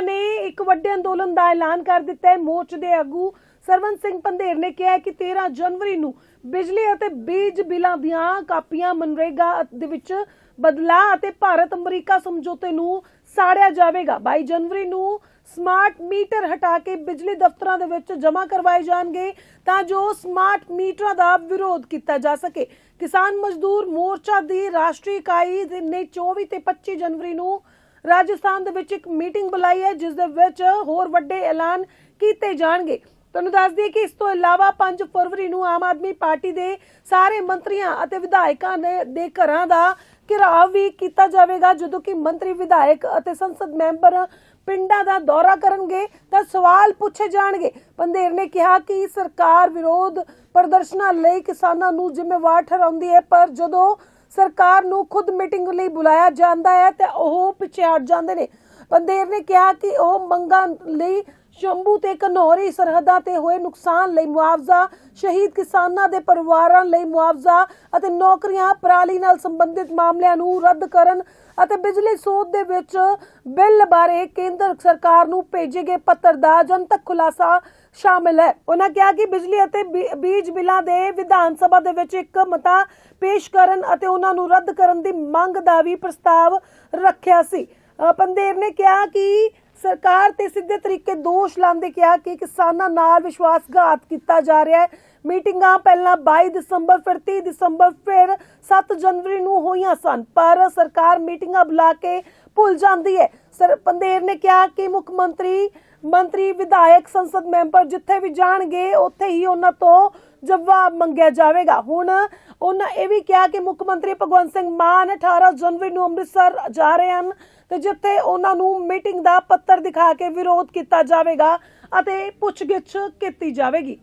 ਇੱਕ ਵੱਡੇ ਅੰਦੋਲਨ ਦਾ ਐਲਾਨ ਕਰ ਦਿੱਤਾ ਹੈ ਮੋਰਚੇ ਦੇ ਆਗੂ ਸਰਵੰਤ ਸਿੰਘ ਪੰਧੇਰ ਨੇ ਕਿਹਾ ਕਿ 13 ਜਨਵਰੀ ਨੂੰ ਬਿਜਲੀ ਅਤੇ ਬੀਜ ਬਿੱਲਾਂ ਦੀਆਂ ਕਾਪੀਆਂ ਮਨਰੇਗਾ ਦੇ ਵਿੱਚ ਬਦਲਾਅ ਅਤੇ ਭਾਰਤ ਅਮਰੀਕਾ ਸਮਝੌਤੇ ਨੂੰ ਸਾੜਿਆ ਜਾਵੇਗਾ। 22 ਜਨਵਰੀ ਨੂੰ ਸਮਾਰਟ ਮੀਟਰ ਹਟਾ ਕੇ ਬਿਜਲੀ ਦਫ਼ਤਰਾਂ ਦੇ ਵਿੱਚ ਜਮ੍ਹਾਂ ਕਰਵਾਏ ਜਾਣਗੇ ਤਾਂ ਜੋ ਸਮਾਰਟ ਮੀਟਰਾਂ ਦਾ ਵਿਰੋਧ ਕੀਤਾ ਜਾ ਸਕੇ। ਕਿਸਾਨ ਮਜ਼ਦੂਰ ਮੋਰਚਾ ਦੀ ਰਾਸ਼ਟਰੀ ਇਕਾਈ ਦੇ ਨੇ 24 ਤੇ 25 ਜਨਵਰੀ ਨੂੰ ਰਾਜਸਥਾਨ ਦੇ ਵਿੱਚ ਇੱਕ ਮੀਟਿੰਗ ਬੁਲਾਈ ਹੈ, ਜਿਸ ਦੇ ਵਿੱਚ ਹੋਰ ਵੱਡੇ ਐਲਾਨ ਕੀਤੇ ਜਾਣਗੇ। ਤੁਹਾਨੂੰ ਦੱਸ ਦਈਏ ਕਿ ਇਸ ਤੋਂ ਇਲਾਵਾ 5 ਫਰਵਰੀ ਨੂੰ ਆਮ ਆਦਮੀ ਪਾਰਟੀ ਦੇ ਸਾਰੇ ਮੰਤਰੀਆਂ ਅਤੇ ਵਿਧਾਇਕਾਂ ਦੇ ਦੇ ਘਰਾਂ ਦਾ ਘਿਰਾਵ ਵੀ ਕੀਤਾ ਜਾਵੇਗਾ। ਜਦੋਂ ਕਿ ਮੰਤਰੀ, ਵਿਧਾਇਕ ਅਤੇ ਸੰਸਦ ਮੈਂਬਰ ਪਿੰਡਾਂ ਦਾ ਦੌਰਾ ਕਰਨਗੇ ਤਾਂ ਸਵਾਲ ਪੁੱਛੇ ਜਾਣਗੇ। ਪੰਧੇਰ ਨੇ ਕਿਹਾ ਕਿ ਸਰਕਾਰ ਵਿਰੋਧ ਪ੍ਰਦਰਸ਼ਨਾਂ ਲਈ ਕਿਸਾਨਾਂ ਨੂੰ ਜ਼ਿੰਮੇਵਾਰ ਠਹਿਰਾਉਂਦੀ ਹੈ, ਪਰ ਜਦੋਂ ਸਰਕਾਰ ਨੂੰ ਖੁਦ ਮੀਟਿੰਗ ਲਈ ਬੁਲਾਇਆ ਜਾਂਦਾ ਹੈ ਤੇ ਉਹ ਪਿੱਛੇ ਹਟ ਜਾਂਦੇ ਨੇ। ਪੰਦੇਰ ਨੇ ਕਿਹਾ ਕਿ ਉਹ ਮੰਗਾਂ ਲਈ ਸ਼ੰਭੂ ਤੇ ਕਨੌਰੀ ਸਰਹੱਦਾਂ ਤੇ ਹੋਏ ਨੁਕਸਾਨ ਲਈ ਮੁਆਵਜ਼ਾ, ਸ਼ਹੀਦ ਕਿਸਾਨਾਂ ਦੇ ਪਰਿਵਾਰਾਂ ਲਈ ਮੁਆਵਜ਼ਾ ਅਤੇ ਨੌਕਰੀਆਂ ਪਰਾਲੀ ਨਾਲ ਸੰਬੰਧਿਤ ਮਾਮਲਿਆਂ ਨੂੰ ਰੱਦ ਕਰਨ ਅਤੇ ਬਿਜਲੀ ਸੋਧ ਦੇ ਵਿੱਚ ਬਿੱਲ ਬਾਰੇ ਕੇਂਦਰ ਸਰਕਾਰ ਨੂੰ ਭੇਜੇ ਗਏ ਪੱਤਰ ਦਾ ਜਨਤਕ ਖੁਲਾਸਾ ਸ਼ਾਮਿਲ ਹੈ। ਉਹਨਾਂ ਕਿਹਾ ਕਿ ਬਿਜਲੀ ਅਤੇ ਬੀਜ ਬਿੱਲਾਂ ਦੇ ਵਿਧਾਨ ਸਭਾ ਦੇ ਵਿੱਚ ਇੱਕ ਮਤਾ ਪੇਸ਼ ਕਰਨ ਅਤੇ ਉਹਨਾਂ ਨੂੰ ਰੱਦ ਕਰਨ ਦੀ ਮੰਗ ਦਾ ਵੀ ਪ੍ਰਸਤਾਵ ਰੱਖਿਆ ਸੀ। ਪੰਦੇਰ ਨੇ ਕਿਹਾ ਕਿ ਸਰਕਾਰ ਤੇ ਸਿੱਧੇ ਤਰੀਕੇ ਦੋਸ਼ ਲਾਉਂਦੇ ਕਿਹਾ ਕਿ ਕਿਸਾਨਾਂ ਨਾਲ ਵਿਸ਼ਵਾਸਘਾਤ ਕੀਤਾ ਜਾ ਰਿਹਾ ਹੈ। ਮੀਟਿੰਗਾਂ ਪਹਿਲਾਂ 22 ਦਸੰਬਰ, ਫਿਰ 30 ਦਸੰਬਰ, ਫਿਰ 7 ਜਨਵਰੀ ਨੂੰ ਹੋਈਆਂ ਸਨ, ਪਰ ਸਰਕਾਰ ਮੀਟਿੰਗਾਂ ਬੁਲਾ ਕੇ ਭੁੱਲ ਜਾਂਦੀ ਹੈ। ਸਰ, ਪੰਦੇਰ ਨੇ ਕਿਹਾ ਕਿ ਮੁੱਖ ਮੰਤਰੀ ਮੰਤਰੀ ਵਿਧਾਇਕ ਸੰਸਦ ਮੈਂਬਰ ਜਿੱਥੇ ਵੀ ਜਾਣਗੇ, ਉੱਥੇ ਹੀ ਉਹਨਾਂ ਤੋਂ ਜਵਾਬ ਮੰਗਿਆ ਜਾਵੇਗਾ। ਹੁਣ ਉਹਨਾਂ ਇਹ ਵੀ ਕਿਹਾ ਕਿ ਮੁੱਖ ਮੰਤਰੀ ਭਗਵੰਤ ਸਿੰਘ ਮਾਨ 18 ਜਨਵਰੀ ਨੂੰ ਅੰਮ੍ਰਿਤਸਰ ਜਾ ਰਹੇ ਹਨ ਤੇ ਜਿੱਥੇ ਉਹਨਾਂ ਨੂੰ ਮੀਟਿੰਗ ਦਾ ਪੱਤਰ ਦਿਖਾ ਕੇ ਵਿਰੋਧ ਕੀਤਾ ਜਾਵੇਗਾ ਅਤੇ ਪੁੱਛਗਿੱਛ ਕੀਤੀ ਜਾਵੇਗੀ।